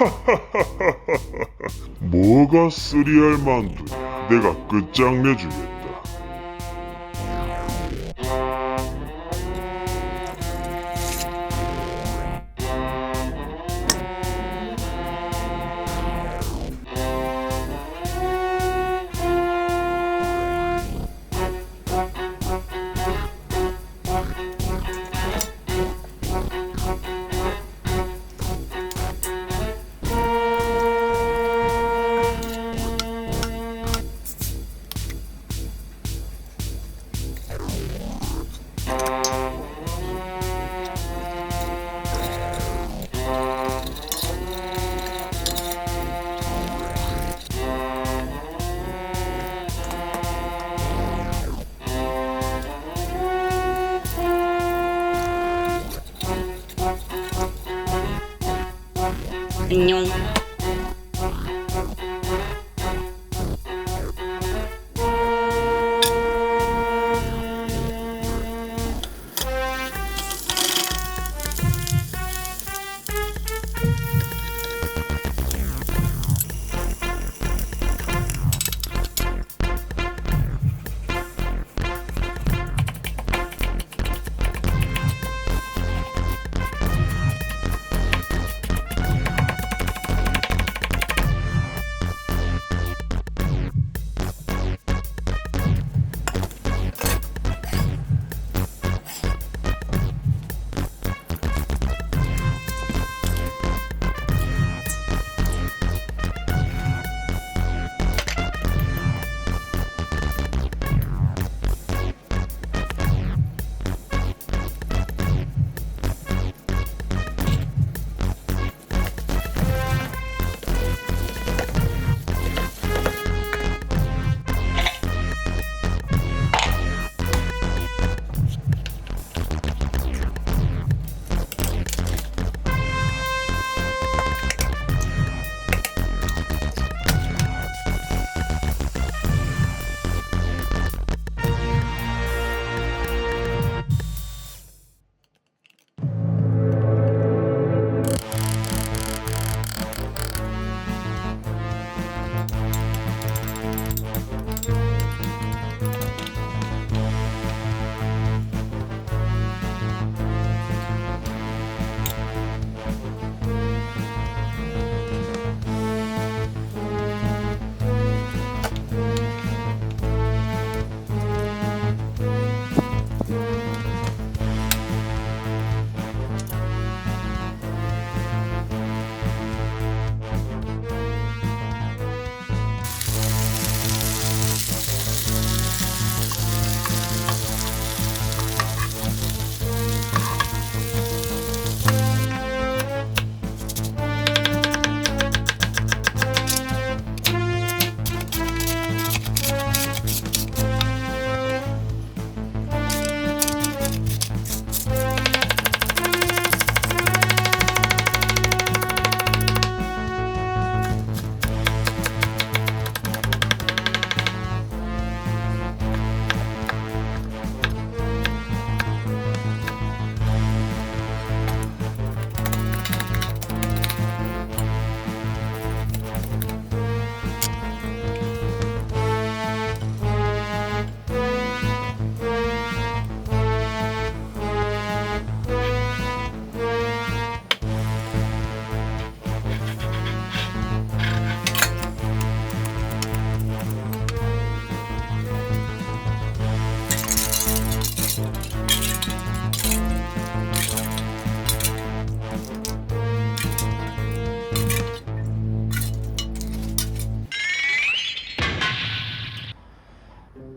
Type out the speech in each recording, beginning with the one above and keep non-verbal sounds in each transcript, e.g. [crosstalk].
[laughs] 뭐가 쓰리알 만두야. 내가 끝장내주겠다. 안 огню.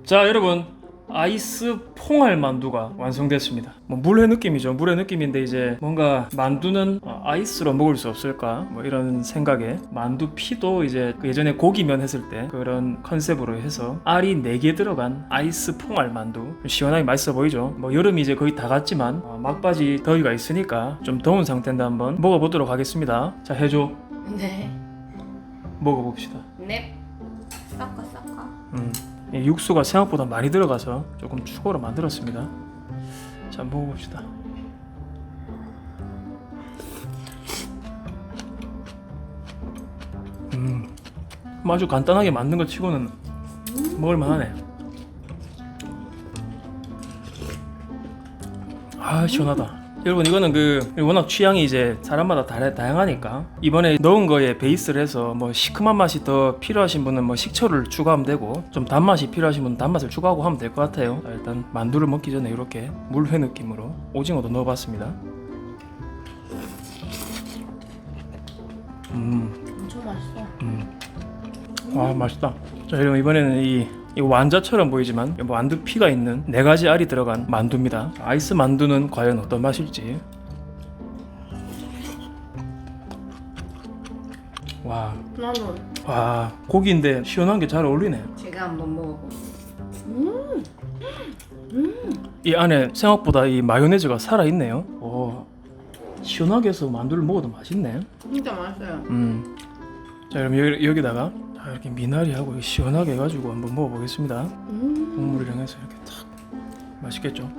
자 여러분 아이스 퐁알 만두가 완성됐습니다. 뭐 물의 느낌이죠. 물의 느낌인데 이제 뭔가 만두는 어, 아이스로 먹을 수 없을까? 뭐 이런 생각에 만두 피도 이제 그 예전에 고기면 했을 때 그런 컨셉으로 해서 알이 4개 들어간 아이스 퐁알 만두 시원하게 맛있어 보이죠. 뭐 여름이 이제 거의 다 갔지만 어, 막바지 더위가 있으니까 좀 더운 상태인데 한번 먹어보도록 하겠습니다. 자 해줘 네. 먹어봅시다. 넵. 섞어 섞어. 음, 이 육수가 생각보다 많이 들어가서 조금 추가로 만들었습니다. 자, 먹어봅시다. 음, 뭐 아주 간단하게 만든 것 치고는 먹을 만하네. 아 시원하다. 여러분 이거는 그 워낙 취향이 이제 사람마다 다, 다양하니까 이번에 넣은 거에 베이스를 해서 뭐 시큼한 맛이 더 필요하신 분은 뭐 식초를 추가하면 되고 좀 단맛이 필요하신 분은 단맛을 추가하고 하면 될 것 같아요. 자, 일단 만두를 먹기 전에 이렇게 물회 느낌으로 오징어도 넣어봤습니다. 음. 엄청 맛있어. 아 맛있다. 자 여러분 이번에는 이, 이 완자처럼 보이지만 이 만두 피가 있는 네 가지 알이 들어간 만두입니다. 아이스 만두는 과연 어떤 맛일지. 와, 나는 와 고기인데 시원한 게 잘 어울리네. 제가 한번 먹어보. 이 안에 생각보다 이 마요네즈가 살아 있네요. 오, 시원하게 해서 만두를 먹어도 맛있네. 진짜 맛있어요. 음. 자 그럼 여기, 여기다가 자, 이렇게 미나리하고 시원하게 해가지고 한번 먹어보겠습니다. 음. 국물이랑 해서 이렇게 탁 맛있겠죠?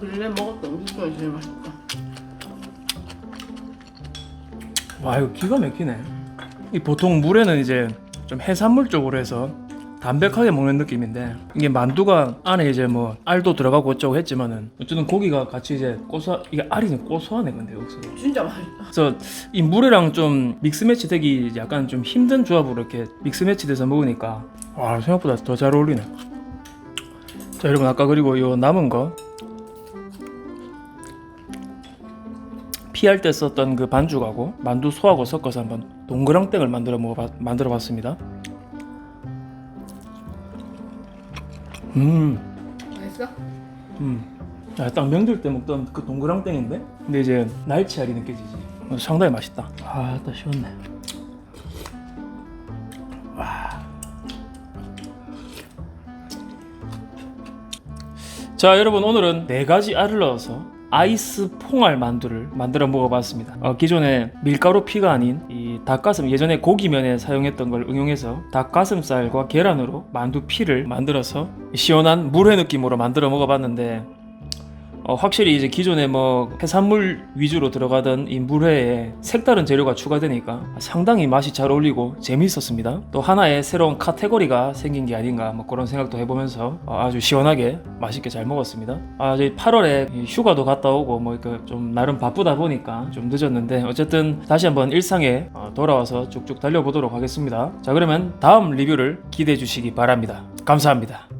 근래 먹었던 음식 중에 제일 맛있다. 와 이거 기가 막히네. 이 보통 물에는 이제 좀 해산물 쪽으로 해서 담백하게 먹는 느낌인데 이게 만두가 안에 이제 뭐 알도 들어가고 어쩌고 했지만은 어쨌든 고기가 같이 이제 고소 이게 알이 고소하네 근데 여기서 진짜 맛있다. 그래서 이 물이랑 좀 믹스 매치 되기 약간 좀 힘든 조합으로 이렇게 믹스 매치 돼서 먹으니까 와 생각보다 더 잘 어울리네. 자 여러분 아까 그리고 요 남은 거 피할 때 썼던 그 반죽하고 만두 소하고 섞어서 한번 동그랑땡을 만들어 먹어 만들어 봤습니다. 음. 맛있어? 음. 아, 딱 명절 때 먹던 그 동그랑땡인데? 근데 이제 날치알이 느껴지지. 어, 상당히 맛있다. 아, 딱 시원네. 와. 자, 여러분 오늘은 네 가지 알을 넣어서 아이스 퐁알 만두를 만들어 먹어봤습니다. 어, 기존에 밀가루 피가 아닌 이 닭가슴 예전에 고기면에 사용했던 걸 응용해서 닭가슴살과 계란으로 만두 피를 만들어서 시원한 물회 느낌으로 만들어 먹어봤는데 어, 확실히 이제 기존에 뭐 해산물 위주로 들어가던 이 물회에 색다른 재료가 추가되니까 상당히 맛이 잘 어울리고 재미있었습니다. 또 하나의 새로운 카테고리가 생긴 게 아닌가 뭐 그런 생각도 해보면서 어, 아주 시원하게 맛있게 잘 먹었습니다. 아, 저희 8월에 휴가도 갔다 오고 뭐 이렇게 좀 나름 바쁘다 보니까 좀 늦었는데 어쨌든 다시 한번 일상에 어, 돌아와서 쭉쭉 달려보도록 하겠습니다. 자 그러면 다음 리뷰를 기대해 주시기 바랍니다. 감사합니다.